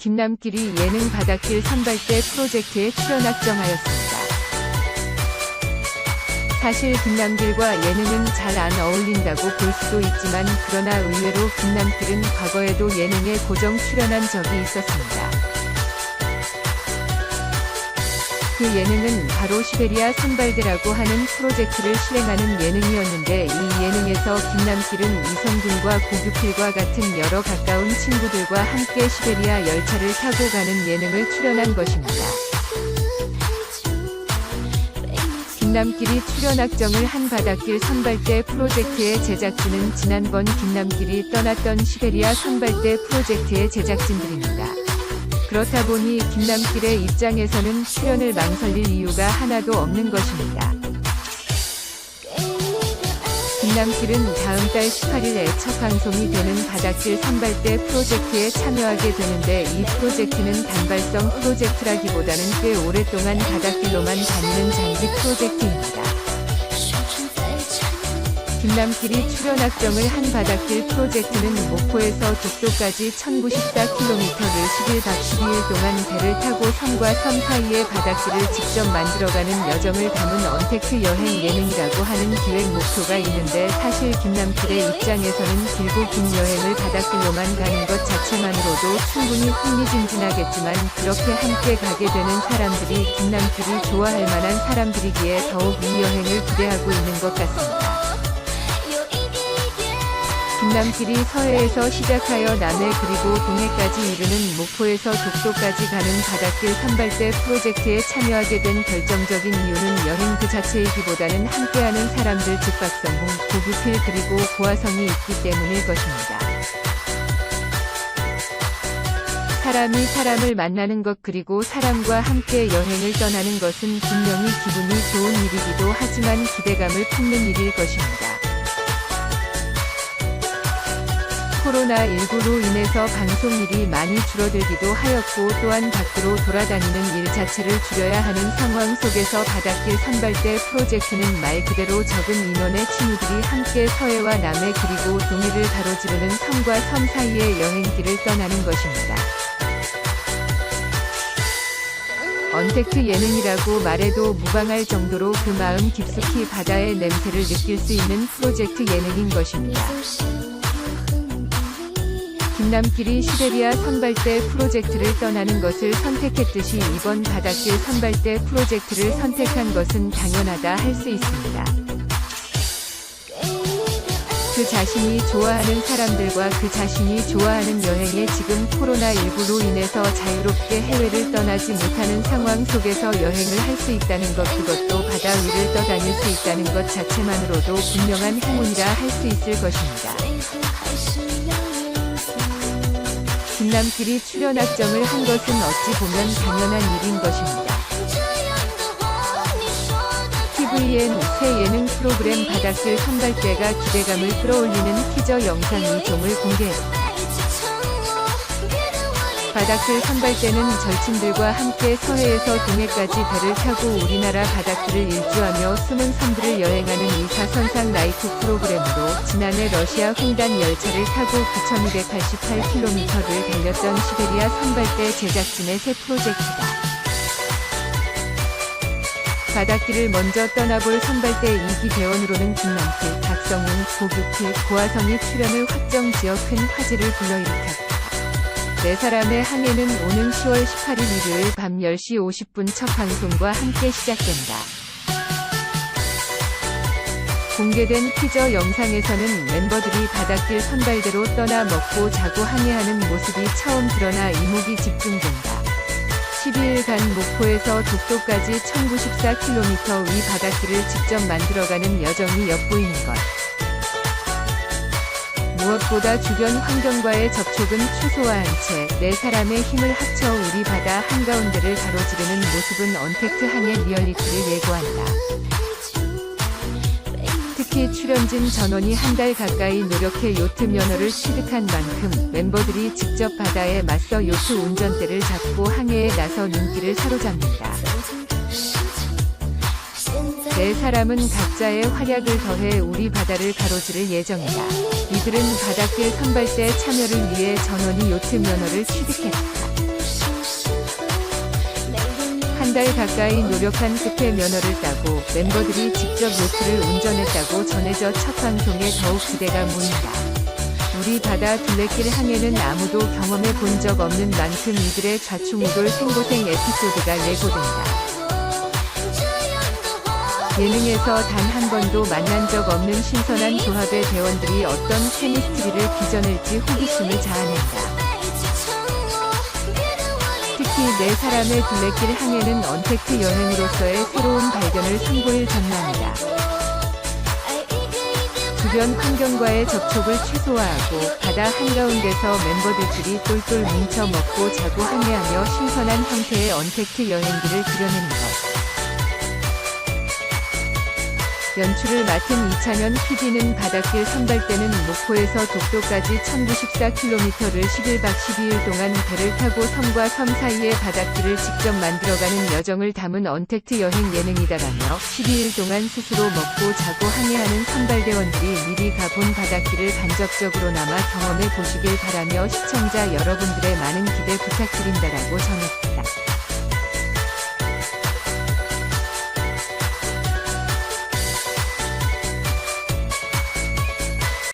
김남길이 예능 바닷길 선발대 프로젝트에 출연 확정하였습니다. 사실 김남길과 예능은 잘 안 어울린다고 볼 수도 있지만 그러나 의외로 김남길은 과거에도 예능에 고정 출연한 적이 있었습니다. 그 예능은 바로 시베리아 선발대라고 하는 프로젝트를 실행하는 예능이었는데 이 예능에서 김남길은 이성균과 고규필과 같은 여러 가까운 친구들과 함께 시베리아 열차를 타고 가는 예능을 출연한 것입니다. 김남길이 출연 확정을 한 바닷길 선발대 프로젝트의 제작진은 지난번 김남길이 떠났던 시베리아 선발대 프로젝트의 제작진들입니다. 그렇다 보니 김남길의 입장에서는 출연을 망설일 이유가 하나도 없는 것입니다. 김남길은 다음 달 18일에 첫 방송이 되는 바닷길 선발대 프로젝트에 참여하게 되는데 이 프로젝트는 단발성 프로젝트라기보다는 꽤 오랫동안 바닷길로만 다니는 장기 프로젝트입니다. 김남길이 출연 확정을 한 바닷길 프로젝트는 목포에서 독도까지 1094km를 10일 박 12일 동안 배를 타고 섬과 섬 사이의 바닷길을 직접 만들어가는 여정을 담은 언택트 여행 예능이라고 하는 기획 목표가 있는데 사실 김남길의 입장에서는 길고 긴 여행을 바닷길로만 가는 것 자체만으로도 충분히 흥미진진하겠지만 그렇게 함께 가게 되는 사람들이 김남길이 좋아할 만한 사람들이기에 더욱 이 여행을 기대하고 있는 것 같습니다. 김남길이 서해에서 시작하여 남해 그리고 동해까지 이르는 목포에서 독도까지 가는 바닷길 선발대 프로젝트에 참여하게 된 결정적인 이유는 여행 그 자체이기보다는 함께하는 사람들 즉 박성훈, 고규필 그리고 고화성이 있기 때문일 것입니다. 사람이 사람을 만나는 것 그리고 사람과 함께 여행을 떠나는 것은 분명히 기분이 좋은 일이기도 하지만 기대감을 품는 일일 것입니다. 코로나19로 인해서 방송일이 많이 줄어들기도 하였고 또한 밖으로 돌아다니는 일 자체를 줄여야 하는 상황 속에서 바닷길 선발대 프로젝트는 말 그대로 적은 인원의 친구들이 함께 서해와 남해 그리고 동해를 가로지르는 섬과 섬 사이의 여행길을 떠나는 것입니다. 언택트 예능이라고 말해도 무방할 정도로 그 마음 깊숙이 바다의 냄새를 느낄 수 있는 프로젝트 예능인 것입니다. 김남길이 시베리아 선발대 프로젝트를 떠나는 것을 선택했듯이 이번 바닷길 선발대 프로젝트를 선택한 것은 당연하다 할 수 있습니다. 그 자신이 좋아하는 사람들과 그 자신이 좋아하는 여행에 지금 코로나19로 인해서 자유롭게 해외를 떠나지 못하는 상황 속에서 여행을 할 수 있다는 것 그것도 바다 위를 떠다닐 수 있다는 것 자체만으로도 분명한 행운이라 할 수 있을 것입니다. 김남길이 출연 확정을 한 것은 어찌 보면 당연한 일인 것입니다. TVN 새 예능 프로그램 바닷길 선발대가 기대감을 끌어올리는 티저 영상 2종을 공개했다. 바닷길 선발대는 절친들과 함께 서해에서 동해까지 배를 타고 우리나라 바닷길을 일주하며 숨은 섬들을 여행하는 2사선상 나이트 프로그램으로 지난해 러시아 횡단 열차를 타고 9,288km를 달렸던 시베리아 선발대 제작진의 새 프로젝트다. 바닷길을 먼저 떠나볼 선발대 2기 대원으로는 김남길, 박성훈, 고규필, 고화성이 출연을 확정 지어 큰 화제를 불러일으켰다. 네 사람의 항해는 오는 10월 18일 일요일 밤 10시 50분 첫 방송과 함께 시작된다. 공개된 티저 영상에서는 멤버들이 바닷길 선발대로 떠나 먹고 자고 항해하는 모습이 처음 드러나 이목이 집중된다. 12일간 목포에서 독도까지 1094km 위 바닷길을 직접 만들어가는 여정이 엿보이는 것. 무엇보다 주변 환경과의 접촉은 최소화한 채네 사람의 힘을 합쳐 우리 바다 한가운데를 가로지르는 모습은 언택트 항해 리얼리티를 예고한다. 특히 출연진 전원이 한 달 가까이 노력해 요트 면허를 취득한 만큼 멤버들이 직접 바다에 맞서 요트 운전대를 잡고 항해에 나서 눈길을 사로잡는다. 네 사람은 각자의 활약을 더해 우리 바다를 가로지를 예정이다. 이들은 바닷길 선발대 참여를 위해 전원이 요트 면허를 취득했다. 한 달 가까이 노력한 끝에 면허를 따고 멤버들이 직접 요트를 운전했다고 전해져 첫 방송에 더욱 기대가 모인다. 우리 바다 둘레길 항해는 아무도 경험해 본 적 없는 만큼 이들의 좌충우돌 생고생 에피소드가 예고된다. 예능에서 단 한 번도 만난 적 없는 신선한 조합의 대원들이 어떤 케미스트리를 빚어낼지 호기심을 자아낸다. 특히 네 사람의 둘레길 항해는 언택트 여행으로서의 새로운 발견을 선보일 전망이다. 주변 환경과의 접촉을 최소화하고 바다 한가운데서 멤버들끼리 똘똘 뭉쳐 먹고 자고 항해하며 신선한 형태의 언택트 여행기를 것. 연출을 맡은 이찬현 PD는 바닷길 선발대는 목포에서 독도까지 1094km를 11박 12일 동안 배를 타고 섬과 섬 사이의 바닷길을 직접 만들어가는 여정을 담은 언택트 여행 예능이다라며 12일 동안 스스로 먹고 자고 항해하는 선발대원들이 미리 가본 바닷길을 간접적으로나마 경험해 보시길 바라며 시청자 여러분들의 많은 기대 부탁드린다라고 전했다.